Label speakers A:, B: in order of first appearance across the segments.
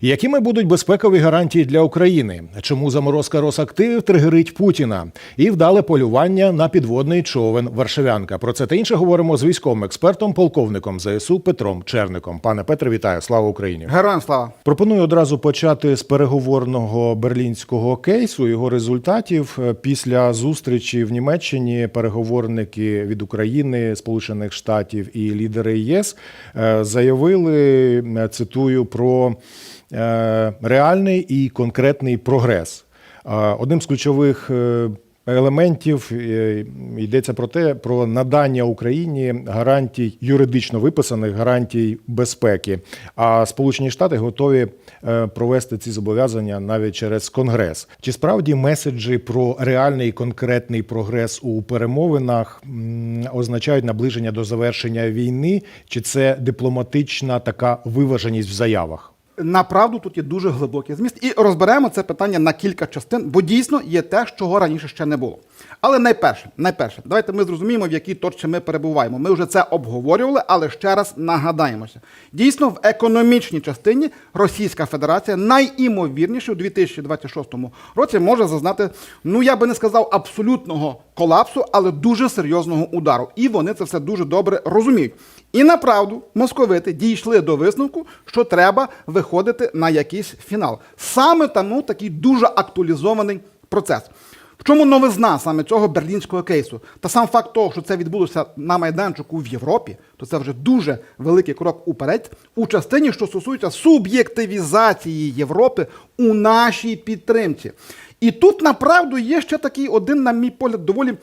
A: Якими будуть безпекові гарантії для України? Чому заморозка Росактивів тригерить Путіна? І вдале полювання на підводний човен Варшавянка. Про це та інше говоримо з військовим експертом, полковником ЗСУ Петром Черником. Пане Петре, вітаю! Слава Україні!
B: Героям слава.
A: Пропоную одразу почати з переговорного берлінського кейсу. Його результатів після зустрічі в Німеччині переговорники від України, Сполучених Штатів і лідери ЄС е, заявили, е, цитую, про реальний і конкретний прогрес. Е, Одним з ключових е, елементів е, йдеться про те, про надання Україні гарантій юридично виписаних гарантій безпеки. А Сполучені Штати готові е, провести ці зобов'язання навіть через Конгрес. Чи справді меседжі про реальний і конкретний прогрес у перемовинах означають наближення до завершення війни, чи це дипломатична така виваженість в заявах?
B: Направду тут є дуже глибокий зміст, і розберемо це питання на кілька частин, бо дійсно є те, чого раніше ще не було. Але найперше, найперше, давайте ми зрозуміємо, в якій точці ми перебуваємо. Ми вже це обговорювали, але ще раз нагадаємося. Дійсно, в економічній частині Російська Федерація найімовірніше у 2026 році може зазнати, ну я би не сказав абсолютного колапсу, але дуже серйозного удару. І вони це все дуже добре розуміють. І направду московити дійшли до висновку, що треба виходити на якийсь фінал. Саме тому такий дуже актуалізований процес. В чому новизна саме цього берлінського кейсу? Та сам факт того, що це відбулося на майданчику в Європі, то це вже дуже великий крок уперед у частині, що стосується суб'єктивізації Європи у нашій підтримці. І тут направду є ще такий один, на мій погляд, доволі,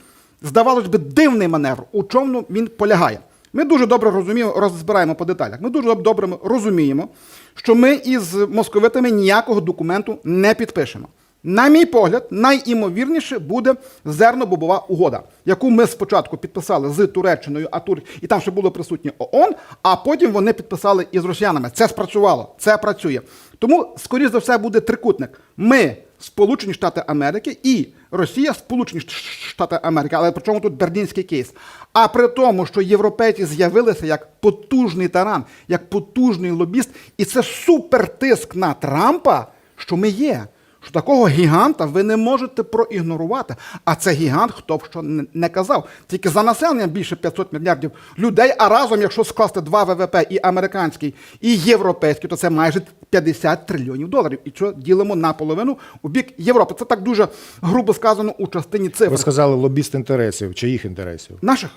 B: здавалось би, дивний маневр, у чому він полягає. Ми дуже добре розуміємо, розбираємо по деталях. Ми дуже добре розуміємо, що ми із московитами ніякого документу не підпишемо. На мій погляд, найімовірніше буде зернобобова угода, яку ми спочатку підписали з Туреччиною, а Тур... і там ще було присутнє ООН, а потім вони підписали із росіянами. Це спрацювало, це працює. Тому, скоріш за все, буде трикутник. Ми, Сполучені Штати Америки, і Росія, Сполучені Штати Америки, але при чому тут берлінський кейс? А при тому, що європейці з'явилися як потужний таран, як потужний лобіст, і це супертиск на Трампа, що ми є. Що такого гіганта ви не можете проігнорувати. А це гігант, хто б що не- казав. Тільки за населенням більше 500 мільярдів людей, а разом, якщо скласти два ВВП, і американський, і європейський, то це майже 50 трильйонів доларів. І що ділимо наполовину у бік Європи. Це так дуже грубо сказано у частині цифр.
A: Ви сказали лобіст інтересів, чиїх інтересів?
B: Наших.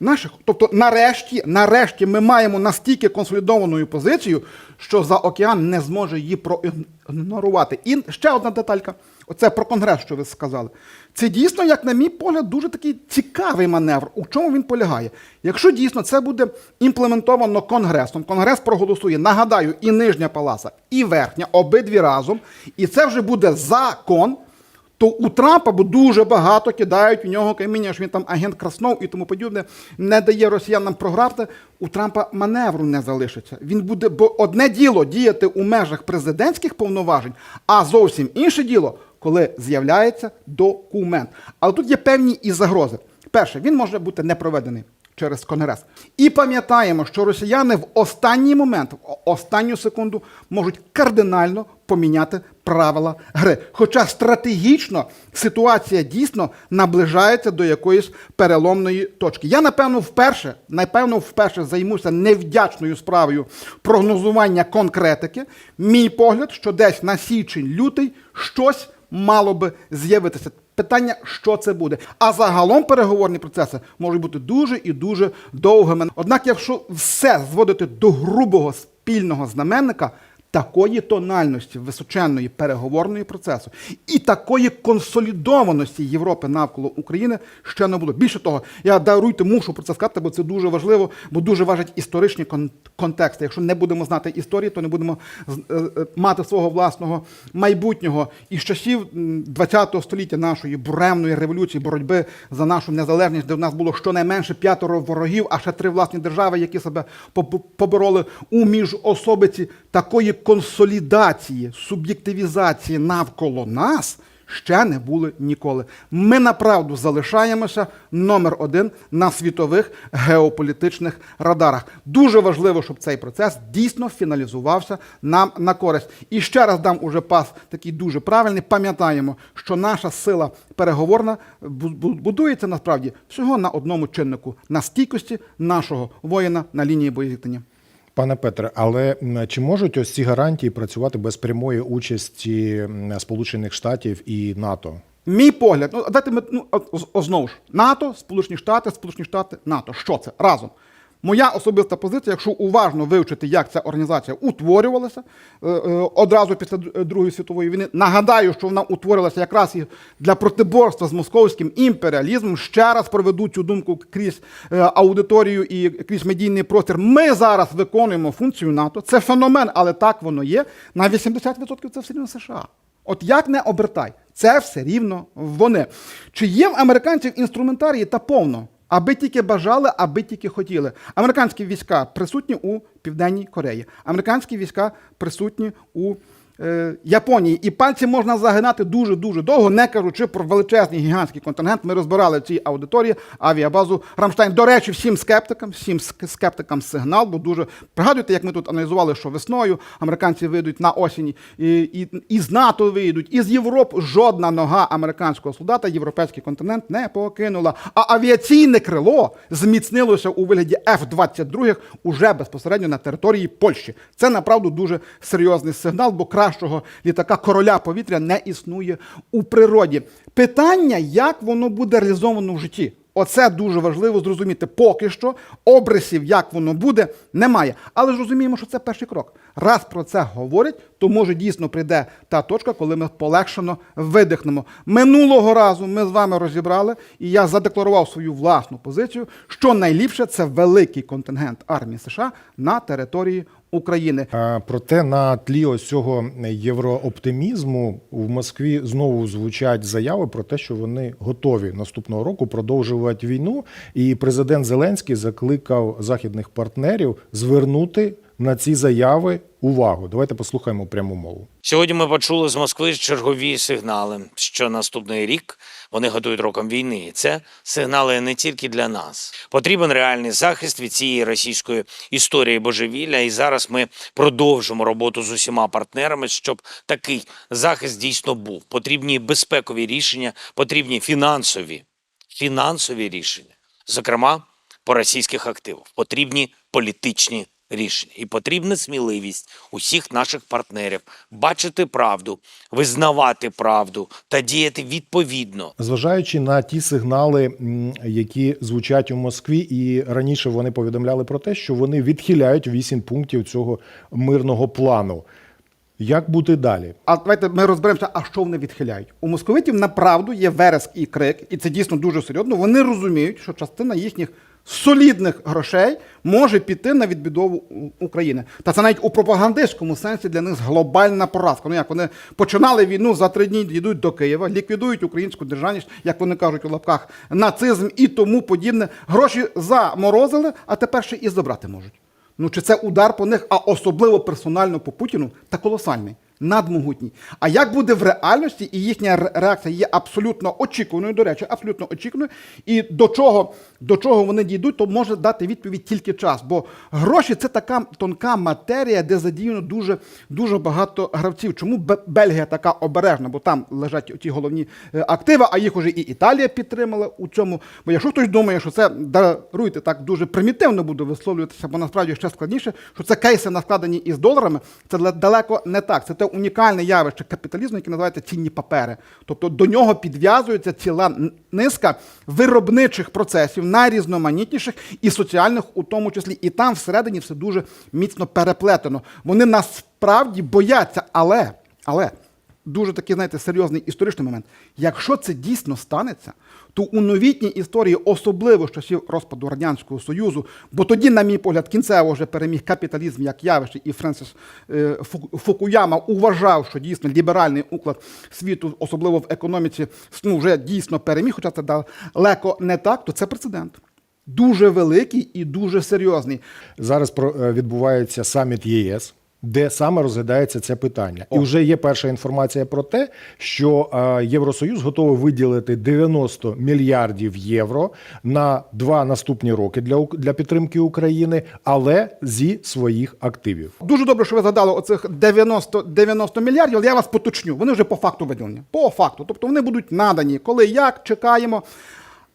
B: Наших. Тобто, нарешті, нарешті, ми маємо настільки консолідовану позицію, що за океан не зможе її проігнорувати. І ще одна деталька. Оце про конгрес, що ви сказали. Це дійсно, як на мій погляд, дуже такий цікавий маневр. У чому він полягає? Якщо дійсно це буде імплементовано конгресом, конгрес проголосує, нагадаю, і нижня паласа, і верхня, обидві разом, і це вже буде закон то у Трампа бо дуже багато кидають у нього каміння, що він там агент Краснов і тому подібне, не дає росіянам програти. У Трампа маневру не залишиться. Він буде, бо одне діло діяти у межах президентських повноважень, а зовсім інше діло, коли з'являється документ. Але тут є певні і загрози. Перше, він може бути не проведений через Конгрес. І пам'ятаємо, що росіяни в останній момент, в останню секунду, можуть кардинально поміняти правила гри. Хоча стратегічно ситуація дійсно наближається до якоїсь переломної точки. Я, напевно, вперше, напевно, вперше займуся невдячною справою прогнозування конкретики. Мій погляд, що десь на січень-лютий щось мало би з'явитися. Питання, що це буде. А загалом переговорні процеси можуть бути дуже і дуже довгими. Однак, якщо все зводити до грубого спільного знаменника, такої тональності височенної переговорної процесу і такої консолідованості Європи навколо України ще не було. Bільше того, я даруйте, мушу про це сказати, бо це дуже важливо, бо дуже важать історичні кон- контексти. Якщо не будемо знати історії, то не будемо з- е, е, мати свого власного майбутнього. І з часів ХХ століття нашої буремної революції, боротьби за нашу незалежність, де в нас було щонайменше п'ятеро ворогів, а ще три власні держави, які себе побороли у міжособиці такої консолідації, суб'єктивізації навколо нас. ще не були ніколи. Ми направду залишаємося номер один на світових геополітичних радарах. Дуже важливо, щоб цей процес дійсно фіналізувався нам на користь. І ще раз дам уже пас такий дуже правильний. Пам'ятаємо, що наша сила переговорна бу- бу- будується насправді всього на одному чиннику на стійкості нашого воїна на лінії боєзіткнення.
A: Пане Петре, але чи можуть ось ці гарантії працювати без прямої участі Сполучених Штатів і НАТО?
B: Мій погляд, ну дайте ми ну знову ж НАТО, Сполучені Штати, Сполучені Штати, НАТО. Що це разом? Моя особиста позиція, якщо уважно вивчити, як ця організація утворювалася е, е, одразу після Другої світової війни, нагадаю, що вона утворилася якраз і для протиборства з московським імперіалізмом. Ще раз проведу цю думку крізь е, аудиторію і крізь медійний простір. Ми зараз виконуємо функцію НАТО. Це феномен, але так воно є. На 80% це все рівно США. От як не обертай, це все рівно вони. Чи є в американців інструментарії та повно, аби тільки бажали, аби тільки хотіли. Американські війська присутні у Південній Кореї, американські війська присутні у Японії. І пальці можна загинати дуже-дуже довго, не кажучи про величезний гігантський контингент. Ми розбирали в цій аудиторії авіабазу Рамштайн. До речі, всім скептикам, всім скептикам сигнал, бо дуже пригадуєте, як ми тут аналізували, що весною американці вийдуть на осінь і, і, і з НАТО вийдуть, і з Європи жодна нога американського солдата європейський континент не покинула. А авіаційне крило зміцнилося у вигляді F-22 уже безпосередньо на території Польщі. Це направду дуже серйозний сигнал, бо кращого літака короля повітря не існує у природі. Питання, як воно буде реалізовано в житті. Оце дуже важливо зрозуміти. Поки що обрисів, як воно буде, немає. Але ж розуміємо, що це перший крок. Раз про це говорять, то може дійсно прийде та точка, коли ми полегшено видихнемо. Минулого разу ми з вами розібрали, і я задекларував свою власну позицію, що найліпше це великий контингент армії США на території України.
A: Проте на тлі ось цього єврооптимізму в Москві знову звучать заяви про те, що вони готові наступного року продовжувати війну. І президент Зеленський закликав західних партнерів звернути на ці заяви увагу. Давайте послухаємо пряму мову.
C: Сьогодні ми почули з Москви чергові сигнали, що наступний рік вони готують роком війни. Це сигнали не тільки для нас. Потрібен реальний захист від цієї російської історії божевілля. І зараз ми продовжимо роботу з усіма партнерами, щоб такий захист дійсно був. Потрібні безпекові рішення, потрібні фінансові, фінансові рішення, зокрема по російських активах. Потрібні політичні рішення. І потрібна сміливість усіх наших партнерів бачити правду, визнавати правду та діяти відповідно.
A: Зважаючи на ті сигнали, які звучать у Москві, і раніше вони повідомляли про те, що вони відхиляють вісім пунктів цього мирного плану. Як бути далі?
B: А давайте ми розберемося, а що вони відхиляють. У московитів направду є вереск і крик, і це дійсно дуже серйозно. Вони розуміють, що частина їхніх солідних грошей може піти на відбудову України. Та це навіть у пропагандистському сенсі для них глобальна поразка. Ну як вони починали війну за три дні йдуть до Києва, ліквідують українську державність, як вони кажуть у лапках, нацизм і тому подібне. Гроші заморозили, а тепер ще і забрати можуть. Ну чи це удар по них, а особливо персонально по Путіну, та колосальний, надмогутній. А як буде в реальності, і їхня реакція є абсолютно очікуваною, до речі, абсолютно очікуваною, і до чого, до чого вони дійдуть, то може дати відповідь тільки час. Бо гроші це така тонка матерія, де задіяно дуже, дуже багато гравців. Чому Бельгія така обережна? Бо там лежать ті головні е, активи, а їх уже і Італія підтримала у цьому. Бо якщо хтось думає, що це даруйте так дуже примітивно буду висловлюватися, бо насправді ще складніше, що це кейси накладені із доларами, це далеко не так. Це те унікальне явище капіталізму, яке називається цінні папери. Тобто до нього підв'язується ціла низка виробничих процесів, найрізноманітніших і соціальних, у тому числі. І там всередині все дуже міцно переплетено. Вони насправді бояться, але, але дуже такий, знаєте, серйозний історичний момент. Якщо це дійсно станеться, то у новітній історії, особливо з часів розпаду Радянського Союзу, бо тоді, на мій погляд, кінцево вже переміг капіталізм як явище, і Френсіс е, Фукуяма уважав, що дійсно ліберальний уклад світу, особливо в економіці, ну, вже дійсно переміг, хоча це далеко не так, то це прецедент. Дуже великий і дуже серйозний.
A: Зараз про- е, відбувається саміт ЄС. Де саме розглядається це питання. І вже є перша інформація про те, що е, Євросоюз готовий виділити 90 мільярдів євро на два наступні роки для, для підтримки України, але зі своїх активів.
B: Дуже добре, що ви згадали оцих 90, 90 мільярдів, але я вас поточню. Вони вже по факту виділені. По факту. Тобто вони будуть надані. Коли як, чекаємо.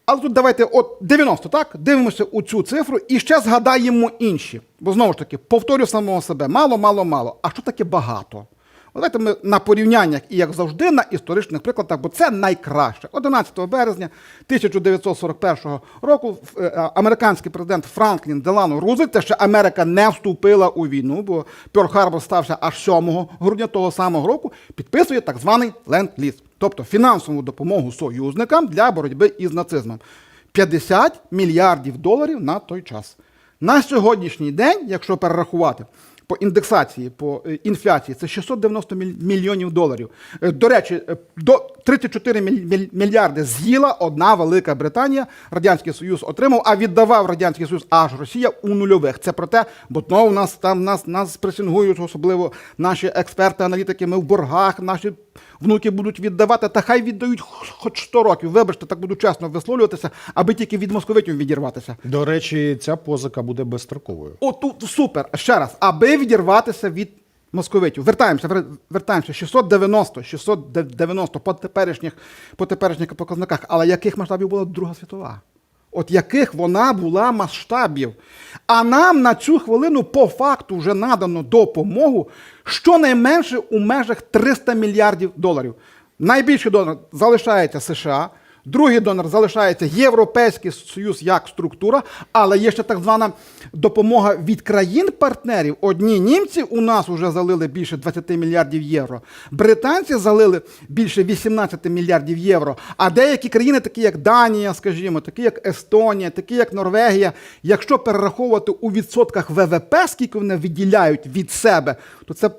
B: Але тут давайте, от 90, так? Дивимося у цю цифру і ще згадаємо інші. Бо знову ж таки, повторю самого себе: мало, мало, мало. А що таке багато? Давайте ми на порівняннях і як завжди на історичних прикладах, бо це найкраще. 11 березня 1941 року е, е, американський президент Франклін Делано Рузвельт, те ще Америка не вступила у війну, бо Пьорл-Харбор стався аж 7 грудня того самого року, підписує так званий ленд-ліз, тобто фінансову допомогу союзникам для боротьби із нацизмом. 50 мільярдів доларів на той час. На сьогоднішній день, якщо перерахувати по індексації, по е, інфляції, це 690 міль- мільйонів доларів. Е, До речі, е, до 34 міль- міль- мільярди з'їла одна Велика Британія. Радянський Союз отримав, а віддавав Радянський Союз аж Росія у нульових. Це про те, бо знову нас там нас, нас пресингують, особливо наші експерти, аналітики. Ми в боргах, наші внуки будуть віддавати, та хай віддають хоч 100 років. Вибачте, так буду чесно висловлюватися, аби тільки від московитів відірватися.
A: До речі, ця позика буде безстроковою.
B: О, тут супер. Ще раз, аби відірватися від московитів. Вертаємося, вер- вертаємося. 690, 690 по теперішніх, по теперішніх показниках. Але яких масштабів була Друга світова? От яких вона була масштабів. А нам на цю хвилину по факту вже надано допомогу щонайменше у межах 300 мільярдів доларів. Найбільший донор залишається США. Другий донор залишається Європейський Союз як структура, але є ще так звана допомога від країн-партнерів. Одні німці у нас вже залили більше 20 мільярдів євро. Британці залили більше 18 мільярдів євро. А деякі країни, такі як Данія, скажімо, такі як Естонія, такі як Норвегія, якщо перераховувати у відсотках ВВП, скільки вони виділяють від себе, то це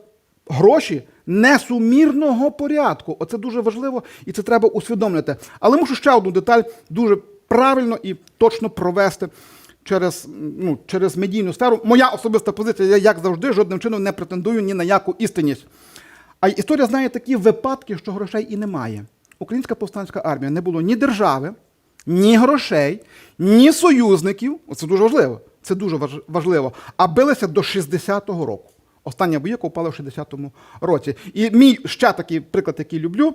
B: гроші несумірного порядку. Оце дуже важливо і це треба усвідомлювати. Але мушу ще одну деталь дуже правильно і точно провести. Через, ну, через медійну сферу. Моя особиста позиція, я, як завжди, жодним чином не претендую ні на яку істинність. А історія знає такі випадки, що грошей і немає. Українська повстанська армія не було ні держави, ні грошей, ні союзників. Це дуже важливо. Це дуже важ- важливо. А билися до 60-го року. Остання боєка упала в 60-му році. І мій ще такий приклад, який люблю,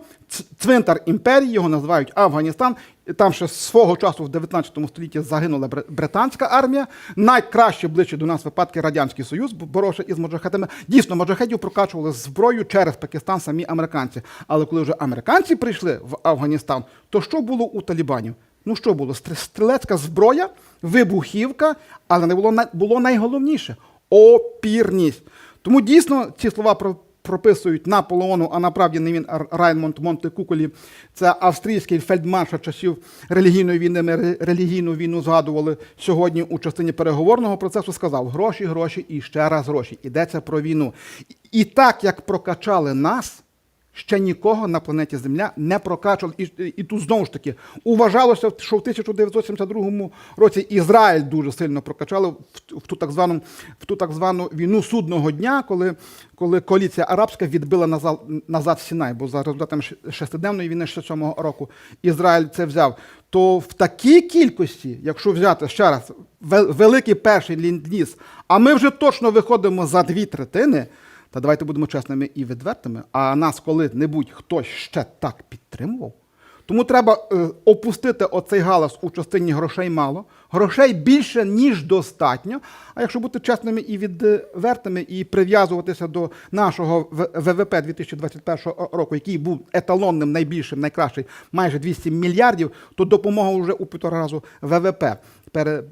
B: цвинтар імперії, його називають Афганістан. Там ще свого часу в 19 столітті загинула бр- британська армія. Найкраще ближче до нас випадки Радянський Союз, бо- боровся із моджахедами. Дійсно, моджахедів прокачували зброю через Пакистан самі американці. Але коли вже американці прийшли в Афганістан, то що було у талібанів? Ну що було? Стр- Стрілецька зброя, вибухівка, але не було було найголовніше опірність. Тому дійсно ці слова про. Прописують Наполеону, а направді не він а Раймонд Монте Куколі. Це австрійський фельдмаршал часів релігійної війни. Ми релігійну війну згадували сьогодні у частині переговорного процесу. Сказав гроші, гроші і ще раз гроші. Йдеться про війну. І так як прокачали нас, ще нікого на планеті Земля не прокачував. І, і тут знову ж таки уважалося, що в 1972 році Ізраїль дуже сильно прокачали в, ту так звану в ту так звану війну судного дня, коли, коли коаліція арабська відбила назад, назад Сінай, бо за результатами шестиденної війни 67 року Ізраїль це взяв. То в такій кількості, якщо взяти ще раз, великий перший ліндліз, а ми вже точно виходимо за дві третини. Та давайте будемо чесними і відвертими. А нас коли-небудь хтось ще так підтримував. Тому треба е, опустити оцей галас у частині грошей мало. Грошей більше, ніж достатньо. А якщо бути чесними і відвертими, і прив'язуватися до нашого ВВП 2021 року, який був еталонним, найбільшим, найкращий, майже 200 мільярдів, то допомога вже у півтора разу ВВП пере,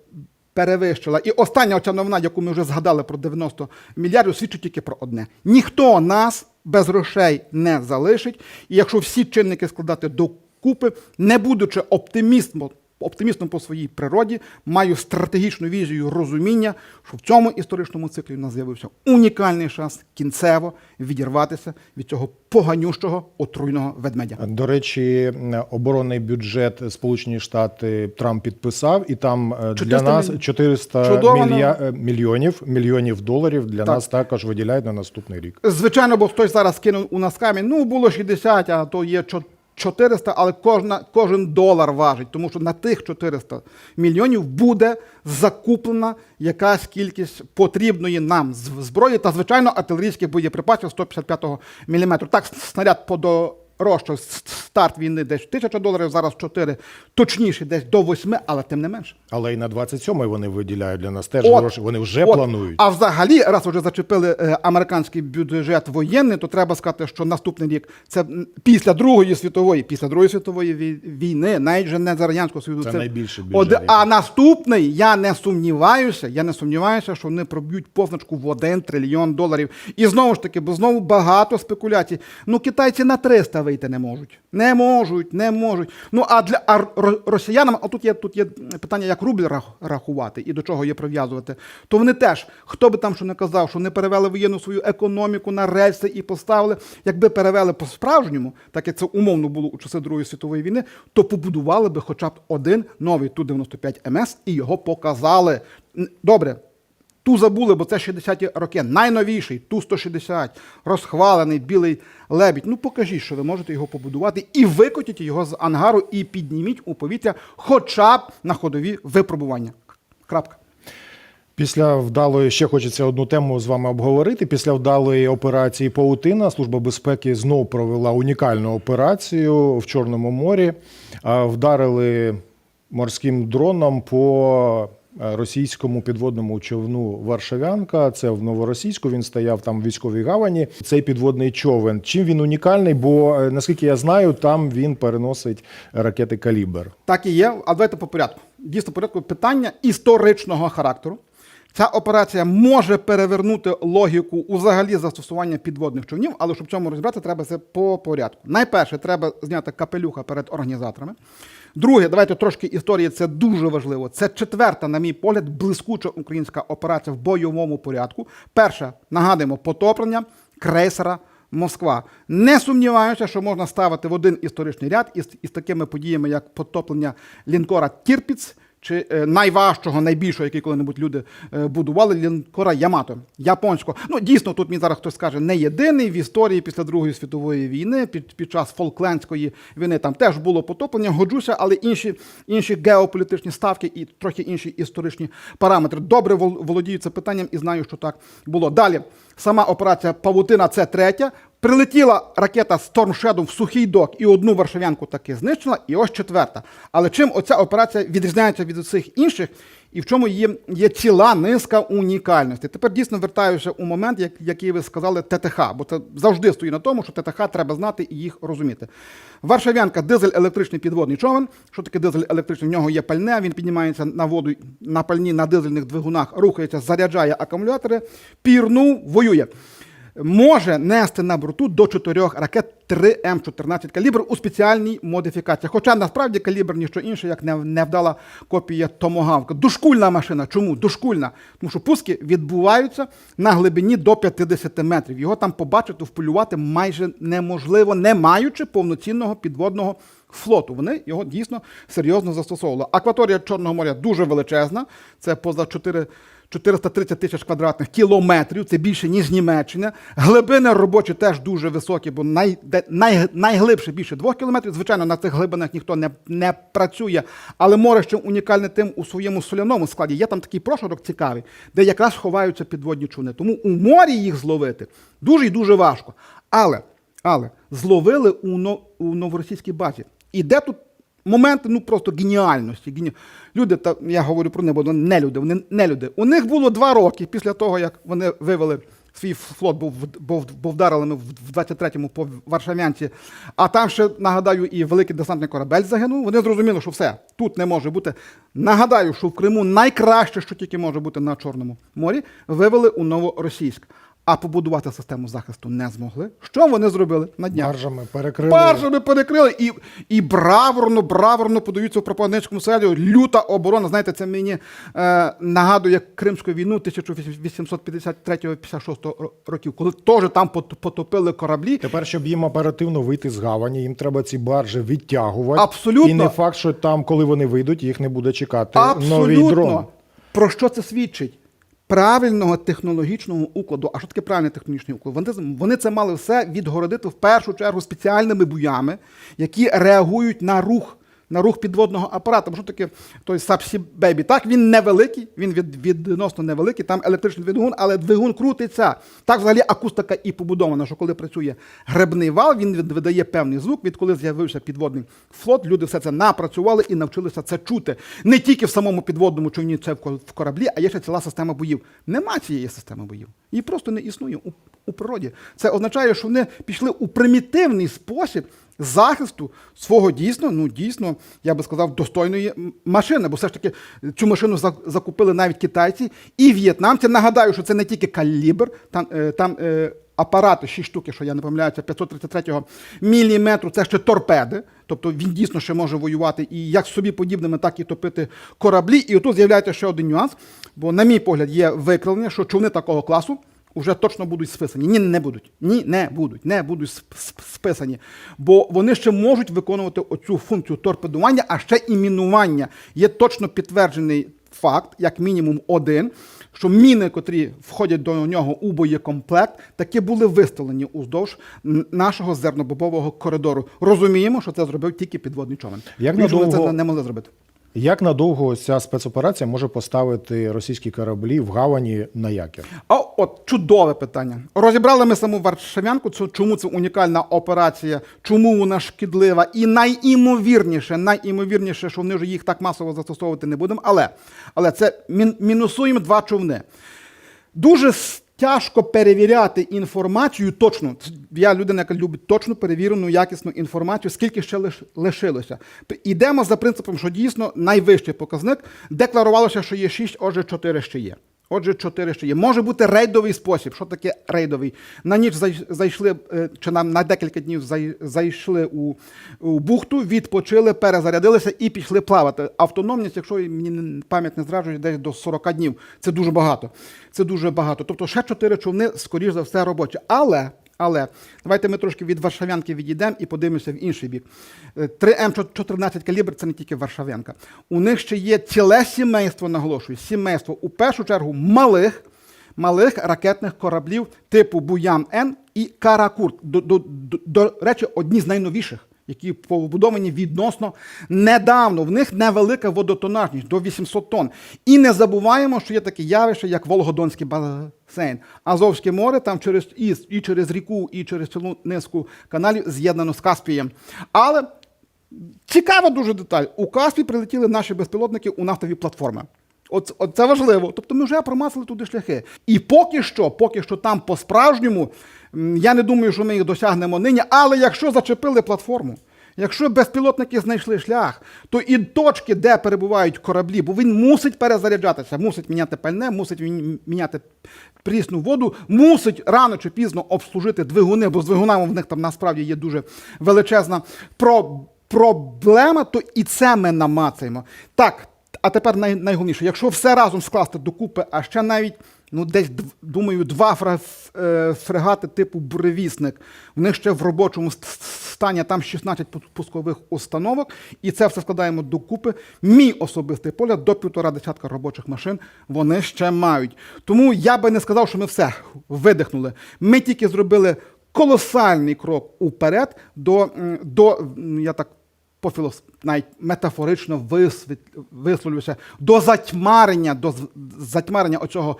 B: перевищила. І остання оця новина, яку ми вже згадали про 90 мільярдів, свідчить тільки про одне: ніхто нас без грошей не залишить. І якщо всі чинники складати докупи, не будучи оптимістом, оптимістом по своїй природі, маю стратегічну візію розуміння, що в цьому історичному циклі в нас з'явився унікальний шанс кінцево відірватися від цього поганющого отруйного ведмедя.
A: До речі, оборонний бюджет Сполучені Штати Трамп підписав, і там е, для нас
B: міль-
A: 400
B: Чудово,
A: мілья... е, мільйонів мільйонів доларів для
B: Так.
A: нас також виділяють на наступний рік.
B: Звичайно, бо хтось зараз кинув у нас камінь. Ну, було 60, а то є чо- 400, але кожна, кожен долар важить, тому що на тих 400 мільйонів буде закуплена якась кількість потрібної нам зброї та, звичайно, артилерійських боєприпасів 155 мм. Так, снаряд подорожчав. С- Старт війни десь 1000 доларів, зараз 4, точніше, десь до 8, але тим не менше.
A: Але і на 27-й вони виділяють для нас теж
B: От,
A: гроші. Вони вже
B: от.
A: планують.
B: А взагалі, раз вже зачепили е, американський бюджет воєнний, то треба сказати, що наступний рік це після Другої світової, після Другої світової війни, навіть вже не за радянського союзу.
A: Це найбільший бюджет,
B: А наступний, я не сумніваюся, я не сумніваюся, що вони проб'ють позначку в 1 трильйон доларів. І знову ж таки, бо знову багато спекуляцій. Ну, китайці на 300 вийти не можуть. Не можуть, не можуть. Ну а для а росіянам, а тут є тут є питання, як рубль рахувати і до чого є прив'язувати. То вони теж, хто би там що не казав, що не перевели воєнну свою економіку на рельси і поставили. Якби перевели по-справжньому, так як це умовно було у часи Другої світової війни, то побудували би хоча б один новий Ту-95 МС і його показали. Добре, ту забули, бо це 60-ті роки. Найновіший Ту-160, розхвалений білий лебідь. Ну покажіть, що ви можете його побудувати і викотіть його з ангару і підніміть у повітря хоча б на ходові випробування. Крапка.
A: Після вдалої ще хочеться одну тему з вами обговорити. Після вдалої операції Паутина Служба безпеки знов провела унікальну операцію в Чорному морі. Вдарили морським дроном по російському підводному човну Варшавянка. Це в Новоросійську. Він стояв там в військовій гавані. Цей підводний човен. Чим він унікальний? Бо е, наскільки я знаю, там він переносить ракети Калібр.
B: Так і є. А давайте по порядку. Дійсно, порядку питання історичного характеру. Ця операція може перевернути логіку взагалі застосування підводних човнів, але щоб цьому розібратися, треба це по порядку. Найперше, треба зняти капелюха перед організаторами. Друге, давайте трошки історії, це дуже важливо. Це четверта, на мій погляд, блискуча українська операція в бойовому порядку. Перша, нагадуємо, потоплення крейсера Москва. Не сумніваюся, що можна ставити в один історичний ряд із, із такими подіями, як потоплення лінкора Тірпіц. Чи е, найважчого, найбільшого, який коли-небудь люди е, будували, лінкора Ямато, японського. Ну, дійсно, тут мені зараз хтось скаже, не єдиний в історії після Другої світової війни, під, під час Фолклендської війни там теж було потоплення, годжуся, але інші, інші геополітичні ставки і трохи інші історичні параметри. Добре вол- володію це питанням і знаю, що так було. Далі, сама операція Павутина це третя. Прилетіла ракета Storm Shadow в сухий док і одну варшавянку таки знищила, і ось четверта. Але чим оця операція відрізняється від усіх інших, і в чому є, є ціла низка унікальностей? Тепер дійсно вертаюся у момент, як, який ви сказали, ТТХ, бо це завжди стоїть на тому, що ТТХ треба знати і їх розуміти. Варшавянка дизель електричний підводний човен. Що таке дизель електричний? В нього є пальне, він піднімається на воду на пальні на дизельних двигунах, рухається, заряджає акумулятори, пірнув, воює може нести на борту до 4 ракет 3М14 калібр у спеціальній модифікації. Хоча насправді калібр ніщо інше, як не- невдала копія томогавка. Дошкульна машина. Чому? Дошкульна. Тому що пуски відбуваються на глибині до 50 метрів. Його там побачити, вполювати майже неможливо, не маючи повноцінного підводного флоту. Вони його дійсно серйозно застосовували. Акваторія Чорного моря дуже величезна. Це поза 4 430 тисяч квадратних кілометрів, це більше, ніж Німеччина. Глибини робочі теж дуже високі, бо най, най, найглибше більше двох кілометрів. Звичайно, на цих глибинах ніхто не, не працює, але море ще унікальне тим у своєму соляному складі. Є там такий прошарок цікавий, де якраз ховаються підводні човни. Тому у морі їх зловити дуже і дуже важко. Але, але зловили у, но, у новоросійській базі. І де тут моменти ну просто геніальності. Гені... Люди, та я говорю про них, бо вони не люди, вони не люди. У них було два роки після того, як вони вивели свій флот, був, був, був вдарили ми в 23-му по Варшавянці. А там ще, нагадаю, і великий десантний корабель загинув. Вони зрозуміли, що все, тут не може бути. Нагадаю, що в Криму найкраще, що тільки може бути на Чорному морі, вивели у Новоросійськ. А побудувати систему захисту не змогли. Що вони зробили на днях?
A: Баржами перекрили.
B: Баржами перекрили і, і браворно, браворно подаються у пропагандистському селі. Люта оборона. Знаєте, це мені е, нагадує Кримську війну 1853-56 років, коли теж там потопили кораблі.
A: Тепер, щоб їм оперативно вийти з гавані, їм треба ці баржі відтягувати.
B: Абсолютно.
A: І не факт, що там, коли вони вийдуть, їх не буде чекати новий дрон.
B: Про що це свідчить? Правильного технологічного укладу. А що таке правильний технологічний уклад? Вони, вони це мали все відгородити в першу чергу спеціальними буями, які реагують на рух. На рух підводного апарату. Що таке той Subsea Baby? Так, він невеликий, він від, відносно невеликий, там електричний двигун, але двигун крутиться. Так взагалі акустика і побудована, що коли працює гребний вал, він видає певний звук. Відколи з'явився підводний флот, люди все це напрацювали і навчилися це чути. Не тільки в самому підводному човні, це в кораблі, а є ще ціла система боїв. Нема цієї системи боїв. Її просто не існує у, у природі. Це означає, що вони пішли у примітивний спосіб захисту свого дійсно, ну дійсно, я би сказав, достойної машини. Бо все ж таки цю машину закупили навіть китайці і в'єтнамці. Нагадаю, що це не тільки калібр, там, е, там е, апарати 6 штуки, що я не помиляюся, 533 міліметру, це ще торпеди. Тобто він дійсно ще може воювати і як собі подібними, так і топити кораблі. І отут з'являється ще один нюанс. Бо, на мій погляд, є викривлення, що човни такого класу вже точно будуть списані. Ні, не будуть. Ні, не будуть. Не будуть сп- сп- списані. Бо вони ще можуть виконувати оцю функцію торпедування, а ще і мінування. Є точно підтверджений факт, як мінімум один, що міни, котрі входять до нього у боєкомплект, таки були виставлені уздовж нашого зернобобового коридору. Розуміємо, що це зробив тільки підводний човен.
A: Як надовго-
B: це не могли зробити.
A: Як надовго ця спецоперація може поставити російські кораблі в гавані на якір?
B: А от чудове питання. Розібрали ми саму Варшавянку, чому це унікальна операція, чому вона шкідлива, і найімовірніше, найімовірніше, що вони вже їх так масово застосовувати не будемо. Але, але це мін- мінусуємо два човни. Дуже тяжко перевіряти інформацію точно. Я людина, яка любить точно перевірену, якісну інформацію, скільки ще лиш, лишилося. Йдемо за принципом, що дійсно найвищий показник. Декларувалося, що є 6, отже, 4 ще є. Отже, чотири ще є. Може бути рейдовий спосіб. Що таке рейдовий? На ніч зайшли, е, чи на, на декілька днів зайшли у, у бухту, відпочили, перезарядилися і пішли плавати. Автономність, якщо мені пам'ять не зраджує, десь до 40 днів. Це дуже багато. Це дуже багато. Тобто ще чотири човни, скоріш за все, робочі. Але. Але давайте ми трошки від Варшавянки відійдемо і подивимося в інший бік. Е, 3М14 калібр це не тільки Варшавянка. У них ще є ціле сімейство, наголошую, сімейство у першу чергу малих, малих ракетних кораблів типу Буян Н і Каракурт. До, до, до, до речі, одні з найновіших. Які побудовані відносно недавно. В них невелика водотонажність до 800 тонн. І не забуваємо, що є таке явище, як Волгодонський басейн. Азовське море там через і, і через ріку, і через цілу низку каналів з'єднано з Каспієм. Але Цікава дуже деталь. У Каспі прилетіли наші безпілотники у нафтові платформи. От, от це важливо. Тобто ми вже промаслили туди шляхи. І поки що, поки що там по-справжньому, я не думаю, що ми їх досягнемо нині. Але якщо зачепили платформу, якщо безпілотники знайшли шлях, то і точки, де перебувають кораблі, бо він мусить перезаряджатися, мусить міняти пальне, мусить міняти прісну воду, мусить рано чи пізно обслужити двигуни, бо з двигунами в них там насправді є дуже величезна про проблема, то і це ми намацаємо. Так, а тепер най, найголовніше, якщо все разом скласти докупи, а ще навіть, ну десь думаю, два е, фрегати типу буревісник, в них ще в робочому стані там 16 пу- пускових установок, і це все складаємо докупи. Мій особистий погляд до півтора десятка робочих машин вони ще мають. Тому я би не сказав, що ми все видихнули. Ми тільки зробили колосальний крок уперед до, до я так пофілос, навіть метафорично висвіт, до затьмарення, до затьмарення оцього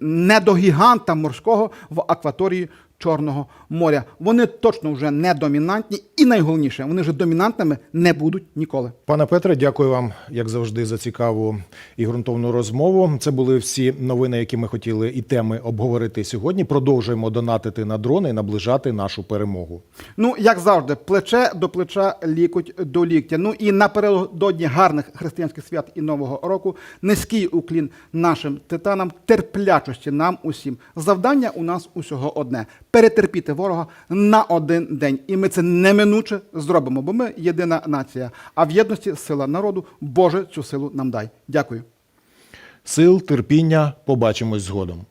B: недогіганта морського в акваторії Чорного моря. Вони точно вже не домінантні, і найголовніше, вони вже домінантними не будуть ніколи.
A: Пане Петре, дякую вам, як завжди, за цікаву і ґрунтовну розмову. Це були всі новини, які ми хотіли і теми обговорити сьогодні. Продовжуємо донатити на дрони і наближати нашу перемогу.
B: Ну, як завжди, плече до плеча, лікоть до ліктя. Ну і напередодні гарних християнських свят і Нового року низький уклін нашим титанам, терплячості нам усім. Завдання у нас усього одне перетерпіти ворога на один день. І ми це неминуче зробимо, бо ми єдина нація. А в єдності сила народу. Боже, цю силу нам дай. Дякую.
A: Сил, терпіння, побачимось згодом.